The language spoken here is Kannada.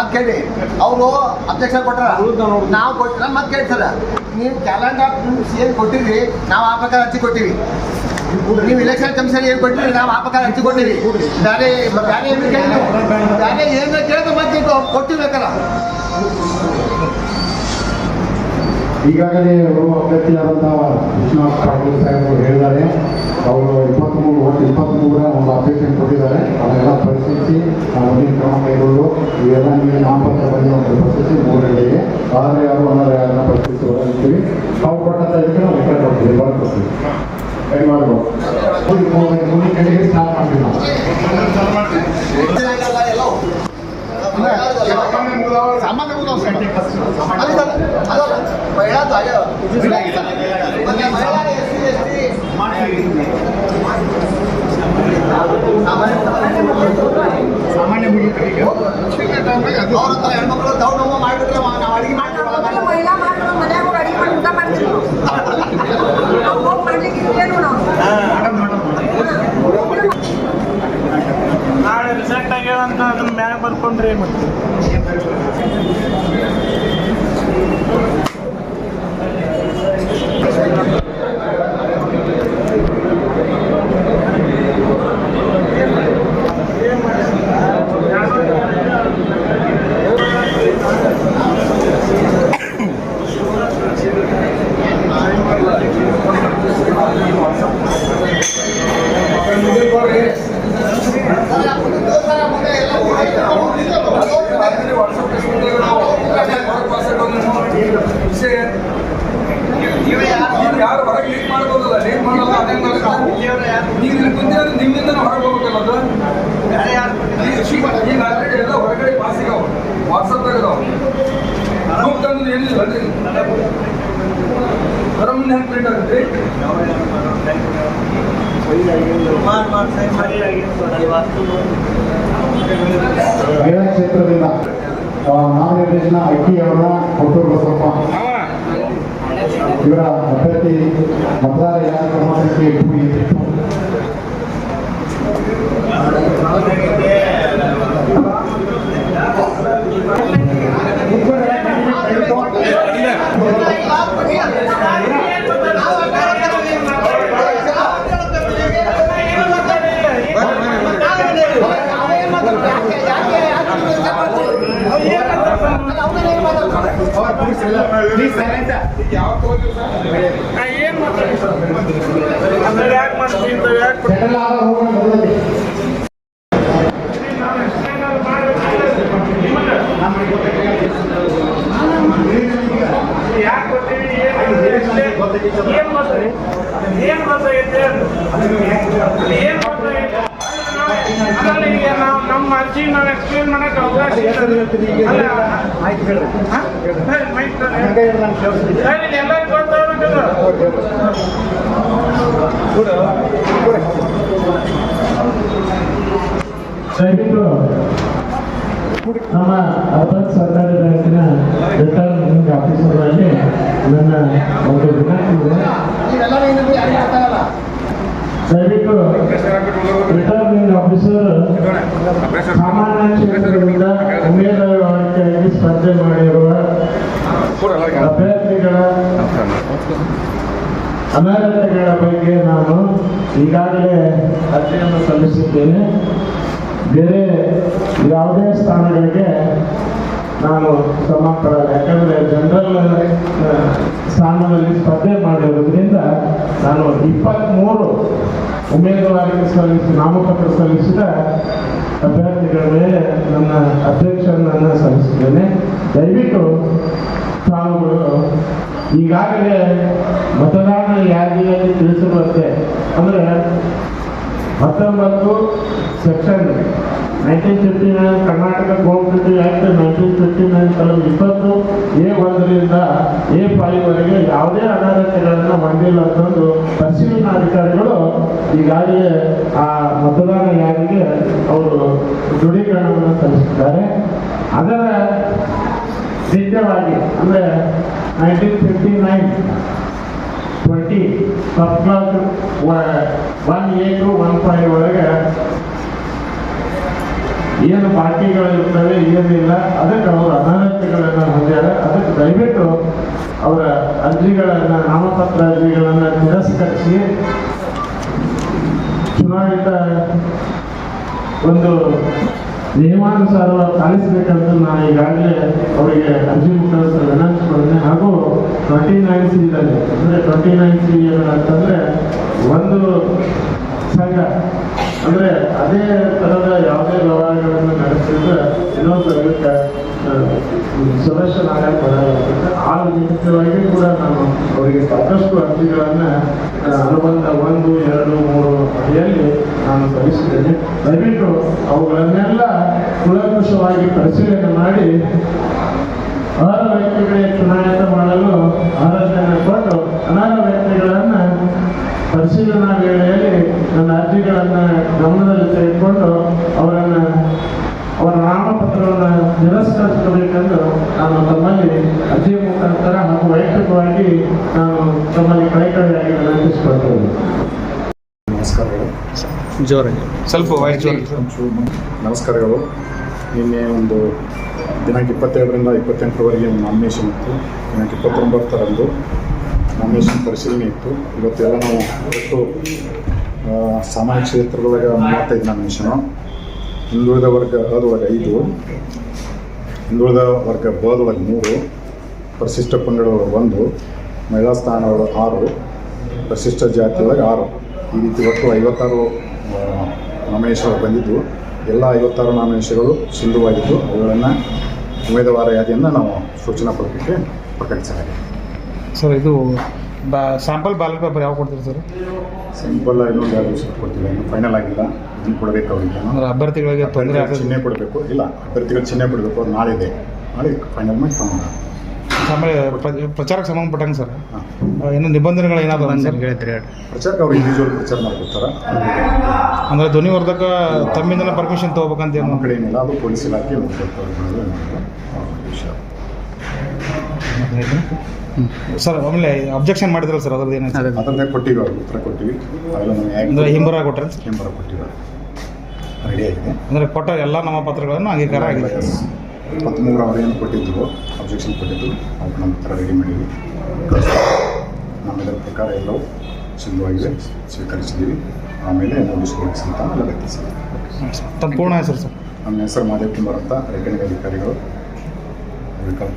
ಮತ್ತೆ ಕೇಳಿ. ಅವರು ಅಧ್ಯಕ್ಷ ಕೊಟ್ಟಾರ ನಾವು ಕೊಟ್ಟ ಮತ್ತೆ ಕೇಳಿ ಸರ್ ನೀವು ಕ್ಯಾಲೆಂಡರ್ ಏನು ಕೊಟ್ಟಿರಿ ನಾವು ಆ ಪ್ರಕಾರ ಅರ್ಜಿ ಕೊಟ್ಟಿವಿ. ನೀವು ಇಲೆಕ್ಷನ್ ಕಮಿಷನ್ ಏನು ಕೊಟ್ಟಿರಿ ನಾವು ಆ ಪ್ರಕಾರ ಅರ್ಜಿ ಕೊಟ್ಟಿವಿ. ಬೇರೆ ಬೇರೆ ಏನು ಕೇಳಿದ್ರು ಬೇರೆ ಏನು ಕೇಳಿದ್ರು ಮತ್ತೆ ಕೊಟ್ಟಿರ್ಬೇಕಲ್ಲ. ಈಗಾಗಲೇ ಅವರು ಅಭ್ಯರ್ಥಿಯಾದಂತಹ ವಿಶ್ವನಾಥ್ ಪಾಟೀಲ್ ಸಾಹೇಬರು ಹೇಳಿದ್ದಾರೆ. ಅವರು ಇಪ್ಪತ್ತ್ಮೂರು ಒಟ್ಟು ಇಪ್ಪತ್ತ್ಮೂರ ಒಂದು ಅಪ್ಲಿಕೇಶನ್ ಕೊಟ್ಟಿದ್ದಾರೆ. ಅದನ್ನೆಲ್ಲ ಪರಿಶೀಲಿಸಿ ನಾವು ಮುಂದಿನ ಕ್ರಮ ಕೈಗೊಂಡು ಇವೆಲ್ಲ ನಿಮಗೆ ನಾಮಪತ್ರ ಬಂದು ಒಂದು ಪರಿಸ್ಥಿತಿ ಮೂರನೆಗೆ ಆದರೆ ಯಾರು ಅನ್ನೋದು ಯಾರನ್ನ ಪರಿಸ್ಥಿತಿ ಹೊರಗಿರ್ತೀವಿ ನಾವು ಕೊಟ್ಟಂತ ಇದಕ್ಕೆ ನಾವು ಉತ್ತರ ಕೊಡ್ತೀವಿ ಬರ್ಕೊಡ್ತೀವಿ ದಯಮಾಡಿ ಮುಂದಿನ ಕಡೆಗೆ ಸ್ಟಾರ್ಟ್ ಮಾಡ್ತೀವಿ ನಾವು. ಸಾಮಾನ್ಯ ಮುಗ್ದವ ಸರ್. ಅಲ್ಲ ಸರ್, ಅದು ಮಹಿಳಾದು ಆಗ್ಯಾವ. ಮತ್ತೆ ಮಹಿಳಾ SC, ST ಸಾಮಾನ್ಯ ಮುಗಿತು ಅವ್ರ ಹತ್ರ ಹೆಣ್ಮಕ್ಳು ದೌಡ್ ನೋವು ಮಾಡ್ಬಿಟ್ರೆ ನಾವು ಅಡಿಗೆ ಮಾಡ್ತೀವಿ ಮೊದಲು ಮಹಿಳಾ ಮಾಡ್ರು ಮನ್ಯಾಗ ಹೋಗಿ ಅಡಿಗೆ ಮಾಡಿ ಊಟ ಮಾಡ್ತಿದ್ರು ನಾವು ಹೋಗಿ ಮಾಡ್ಲಿಕ್ಕೆ ಇರ್ತೇನು ನಾವು ನಾಳೆ ರಿಸಲ್ಟ್ ಆಗ್ಯಾವ ಅಂತ ಅದನ್ನ ಮ್ಯಾಗ ಬರ್ಕೊಂಡ್ರೆ ಏನು ಮಾಡ್ತೀವಿ ಯಾರು ಹೊರಗೆ ಲೀಕ್ ಮಾಡ್ಬೋದಲ್ಲ ಲೀಕ್ ಮಾಡಲ್ಲ ಅದೇ ನೀವು ಇಲ್ಲಿ ಕುಂತಿರೋದು ನಿಮ್ಮಿಂದ ಹೊರಗೆ ಹೋಗ್ಬೇಕಲ್ಲ ಅದು ಈಗ ಈಗ ಆಲ್ರೆಡಿ ಎಲ್ಲ ಹೊರಗಡೆ ಪಾಸ್ ಸಿಗಾವ ವಾಟ್ಸಪ್ದಾಗ ಇದಾವ ತಂದು ಏನಿಲ್ಲ ಮುಂದೆ ಹೆಂಗೆ ಪ್ರಿಂಟ್ ಆಗುತ್ತೆ ಕ್ಷೇತ್ರದಿಂದ ಆ, ನಾಮನಿರ್ದೇಶನ ಅಕ್ಕಿ ಅವರ ಕೊಟ್ಟೂರು ಬಸಪ್ಪ. ಇವರ ಅಭ್ಯರ್ಥಿ ಮತದಾರ ಯಾರ ಕ್ರಮಾಂಕಕ್ಕೆ ಭೂಮಿ ಏನ್ ಗೊತ್ತೀವಿ ಏನು ಗೊತ್ತಾಗೈತೆ ಏನು ಈಗ ನಾವು ನಮ್ಮ ಅರ್ಜಿ ನಾವು ಎಕ್ಸ್ಪ್ಲೇನ್ ಮಾಡಕ್ಕೆ ಅವಕಾಶ ಗೊತ್ತಾಗಬೇಕಲ್ಲ ದಯವಿಟ್ಟು ನಮ್ಮ ಅರ್ಬನ್ ಸರ್ಕಾರಿ ಬ್ಯಾಂಕಿನ ರಿಟರ್ನಿಂಗ್ ಆಫೀಸರ್ನಲ್ಲಿ ನನ್ನ ಒಂದು ವಿನಂತಿ ಇದೆ. ದಯವಿಟ್ಟು ರಿಟರ್ನಿಂಗ್ ಆಫೀಸರ್ ಸಾಮಾನ್ಯ ಕ್ಷೇತ್ರದಿಂದ ಉಮೇದುವಾರಿಕೆಯಾಗಿ ಸ್ಪರ್ಧೆ ಮಾಡಿರುವ ಅಭ್ಯರ್ಥಿಗಳ ಅನರ್ಹತೆಗಳ ಬಗ್ಗೆ ನಾನು ಈಗಾಗಲೇ ಅರ್ಜಿಯನ್ನು ಸಲ್ಲಿಸಿದ್ದೇನೆ. ಬೇರೆ ಯಾವುದೇ ಸ್ಥಾನಗಳಿಗೆ ನಾನು ಸಮರ್ಪಡಲ್ಲ ಯಾಕಂದರೆ ಜನರಲ್ ಸ್ಥಾನದಲ್ಲಿ ಸ್ಪರ್ಧೆ ಮಾಡಿರೋದ್ರಿಂದ ನಾನು ಇಪ್ಪತ್ತ್ಮೂರು ಉಮೇದುವಾರಿಕೆ ಸಲ್ಲಿಸಿ ನಾಮಪತ್ರ ಸಲ್ಲಿಸಿದ ಅಭ್ಯರ್ಥಿಗಳ ಮೇಲೆ ನನ್ನ ಅಧ್ಯಕ್ಷರನ್ನ ಸಲ್ಲಿಸಿದ್ದೇನೆ ದಯವಿಟ್ಟು ತಾವುಗಳು ಈಗಾಗಲೇ ಮತದಾನ ಯಾದಿಯಲ್ಲಿ ತಿಳಿಸಿರುವಂತೆ ಅಂದರೆ ಹತ್ತೊಂಬತ್ತು section nineteen fifty nine Karnataka cooperative act nineteen fifty nine ಕಲಂ ಇಪ್ಪತ್ತು ಎ ಒಂದರಿಂದ ಎ ಫೈವ್ವರೆಗೆ ಯಾವುದೇ ಅನರ್ಹತೆಗಳನ್ನು ಹೊಂದಿಲ್ಲ ಅಂತಂದು ಪರಿಶೀಲನಾ ಅಧಿಕಾರಿಗಳು ಈಗಾಗಲೇ ಆ ಮತದಾನ ಯಾರಿಗೆ ಅವರು ದೃಢೀಕರಣವನ್ನು ಸಲ್ಲಿಸಿದ್ದಾರೆ. ಅದರ ಸಿದ್ಧವಾಗಿ ಅಂದರೆ nineteen fifty nine twenty first class one A to one five ಒಳಗೆ ಏನು ಬಾಕಿಗಳಿರ್ತವೆ ಏನಿಲ್ಲ. ಅದಕ್ಕೆ ಅವರು ಅನರ್ಹತೆಗಳನ್ನು ಹೊಂದ್ಯಾರ. ಅದಕ್ಕೆ ದಯವಿಟ್ಟು ಅವರ ಅರ್ಜಿಗಳನ್ನು, ನಾಮಪತ್ರ ಅರ್ಜಿಗಳನ್ನು ತಿರಸ್ಕರಿಸಿ. ಚುನಾಯಿತ ಒಂದು ನಿಯಮಾನುಸಾರ ಪಾಲಿಸಬೇಕಂತ ನಾನು ಈಗಾಗಲೇ ಅವರಿಗೆ ಅರ್ಜಿ ಮುಖಾಂತರ ವಿನಂತಿಸಿಕೊಂಡೆ. ಹಾಗೂ ಟ್ವೆಂಟಿ ನೈನ್ ಸಿದಲ್ಲಿ ಅಂದರೆ ಟ್ವೆಂಟಿ ನೈನ್ ಸಿ ಏನಂತಂದರೆ, ಒಂದು ಸಂಘ. ಅಂದರೆ ಅದೇ ಥರದ ಯಾವುದೇ ವ್ಯವಹಾರಗಳನ್ನು ನಡೆಸಿದ್ರೆ ಇನ್ನೊಂದು ಸದಸ್ಯನಾಗ ಬರಲಾಗುತ್ತೆ ಆ ನಿಮಿತ್ತವಾಗಿ ಕೂಡ ನಾನು ಅವರಿಗೆ ಸಾಕಷ್ಟು ಅರ್ಜಿಗಳನ್ನ ಅನುಬಂಧ ಒಂದು, ಎರಡು, ಮೂರು ಅಡಿಯಲ್ಲಿ ನಾನು ಸಲ್ಲಿಸಿದ್ದೇನೆ. ದಯವಿಟ್ಟು ಅವುಗಳನ್ನೆಲ್ಲ ಕುಲಂಕುಷವಾಗಿ ಪರಿಶೀಲನೆ ಮಾಡಿ ಅರ್ಹ ವ್ಯಕ್ತಿಗಳಿಗೆ ಚುನಾಯಿತ ಮಾಡಲು ಅರ್ಹತೆಯನ್ನು ಕೊಟ್ಟು ಅನರ್ಹ ವ್ಯಕ್ತಿಗಳನ್ನು ಪರಿಶೀಲನಾ ನಿರಸ್ಕರಿಸಬೇಕೆಂದು ನಾನು ತಮ್ಮಲ್ಲಿ ಅರ್ಜಿ ಮುಖಾಂತರ ಹಾಗೂ ವೈಯಕ್ತಿಕವಾಗಿ ನಾನು ತಮ್ಮಲ್ಲಿ ಕೈಕಡೆಯಾಗಿ ವಿನಂತಿಸಿಕೊಳ್ತೇನೆ ನಮಸ್ಕಾರಗಳು ಜೋರಾಗಿ. ಸ್ವಲ್ಪ ನಮಸ್ಕಾರಗಳು. ನಿನ್ನೆ ಒಂದು ದಿನಾಂಕ ಇಪ್ಪತ್ತೆರಡರಿಂದ ಇಪ್ಪತ್ತೆಂಟರವರೆಗೆ ಒಂದು ನಾಮಿನೇಷನ್ ಇತ್ತು. ದಿನಾಂಕ ಇಪ್ಪತ್ತೊಂಬತ್ತರಂದು ನಾಮಿನೇಷನ್ ಪರಿಶೀಲನೆ ಇತ್ತು. ಇವತ್ತೆಲ್ಲ ನಾವು ಒಟ್ಟು ಆ, ಸಾಮಾನ್ಯ ಕ್ಷೇತ್ರದೊಳಗೆ ಮೂವತ್ತೈದು ನಾಮಿನೇಷನು ಹಿಂದುಳಿದ ವರ್ಗ ಅದರೊಳಗೆ ಐದು. ಹಿಂದುಳಿದ ವರ್ಗ ಬದೊಳಗೆ ಮೂರು, ಪರಿಶಿಷ್ಟ ಪಂಗಡದೊಳಗೆ ಒಂದು, ಮಹಿಳಾ ಸ್ಥಾನದೊಳಗೆ ಆರು, ಪರಿಶಿಷ್ಟ ಜಾತಿಯೊಳಗೆ ಆರು. ಈ ರೀತಿ ಒಟ್ಟು ಐವತ್ತಾರು ನಾಮಿನೇಷನ್ಗಳು ಬಂದಿದ್ದು. ಎಲ್ಲ ಐವತ್ತಾರು ನಾಮಿನೇಷನ್ಗಳು ಸಿಂಧುವಾಗಿದ್ದು. ಅವುಗಳನ್ನು ಉಮೇದವಾರ ಯಾದಿಯನ್ನು ನಾವು ಸೂಚನಾ ಪತ್ರಿಕೆ ಪ್ರಕಟಿಸಲಾಗಿದೆ. ಸರ್, ಇದು ಬಾ ಸ್ಯಾಂಪಲ್ ಬ್ಯಾಲೆಟ್ ಪೇಪರ್ ಯಾವ ಕೊಡ್ತೀರಿ ಸರ್? ಸಿಂಪಲ್ ಇನ್ನೊಂದು ಎರಡು ದಿವಸ ಕೊಡ್ತೀವಿ. ಇನ್ನು ಫೈನಲ್ ಆಗಿಲ್ಲ. ಇದನ್ನು ಕೊಡಬೇಕು ಅವರಿಗೆ. ಅಂದ್ರೆ ಅಭ್ಯರ್ಥಿಗಳಿಗೆ ತೊಂದರೆ ಅಭ್ಯರ್ಥಿಗಳ ಆಗ್ತದೆ. ಚಿಹ್ನೆ ಕೊಡಬೇಕು. ಇಲ್ಲ ಅಭ್ಯರ್ಥಿಗಳು ಚಿಹ್ನೆ ಕೊಡಬೇಕು. ಅದು ನಾಳೆ ಇದೆ ನಾಳೆ ಫೈನಲ್ ಮಾಡಿ ತಗೊಂಡು ಆಮೇಲೆ ಪ್ರ- ಪ್ರಚಾರಕ್ಕೆ ಸಂಬಂಧಪಟ್ಟಂಗೆ ಸರ್? ಇನ್ನು ನಿಬಂಧನೆಗಳು ಏನಾದ್ರು ಸರ್? ಪ್ರಚಾರಕ್ಕೆ ಅವ್ರು ಇಂಡಿವಿಜುವಲ್ ಪ್ರಚಾರ ಮಾಡ್ಕೊಡ್ತಾರೆ? ಅಂದರೆ ಧ್ವನಿವರ್ಧಕ ತಮ್ಮಿಂದನೇ ಪರ್ಮಿಷನ್ ತೊಗೋಬೇಕಂತ ಏನು? ನಮ್ಮ ಕಡೆ ಏನಿಲ್ಲ. ಅದು ಪೊಲೀಸ್ ಇಲಾಖೆ ವಿಷಯ. ಸರ್ ಆಮೇಲೆ ಅಬ್ಜೆಕ್ಷನ್ ಮಾಡಿದ್ರಲ್ಲ ಸರ್ ಅದ್ರದ್ದು ಏನಾಯ್ತು? ಅದನ್ನೇ ಕೊಟ್ಟಿವಿ ಅವ್ರಿಗೆ ಉತ್ತರ ಕೊಟ್ಟಿವಿ ಅವೆಲ್ಲ ನಮಗೆ ಅಂದ್ರೆ ಹಿಂಬರ ಕೊಟ್ಟರೆ ಹಿಂಬರ ಕೊಟ್ಟಿವಿ ರೆಡಿ ಆಗಿದೆ. ಅಂದ್ರೆ ಕೊಟ್ಟ ಎಲ್ಲ ನಮ್ಮ ಪತ್ರಗಳನ್ನು ಅಂಗೀಕಾರ ಆಗಿದೆ. ಇಪ್ಪತ್ತ್ಮೂರು ಅವ್ರು ಏನು ಕೊಟ್ಟಿದ್ರು ಅಬ್ಜೆಕ್ಷನ್ ಕೊಟ್ಟಿದ್ರು ಅವ್ರು ನಮ್ಮ ಹತ್ರ ರೆಡಿ ಮಾಡಿದ್ವಿ. ನಮ್ಮ ಇದರ ಪ್ರಕಾರ ಎಲ್ಲವೂ ಸಿದ್ಧವಾಗಿದೆ ಸ್ವೀಕರಿಸಿದ್ದೀವಿ. ಆಮೇಲೆ ನೋಟಿಸ್ ಕೊಡಿಸಿ ಅಂತ ಎಲ್ಲ ವ್ಯಕ್ತಿಸಿದ್ದೀವಿ ತಮ್ಮ ಪೂರ್ಣ ಹೆಸರು ಸರ್. ನಮ್ಮ ಹೆಸರು ಮಾದೇವ್ ಕುಮಾರ್ ಅಂತ ರೆಕನಿಂಗ್ ಅಧಿಕಾರಿಗಳು ವಿಕಲ್ಪ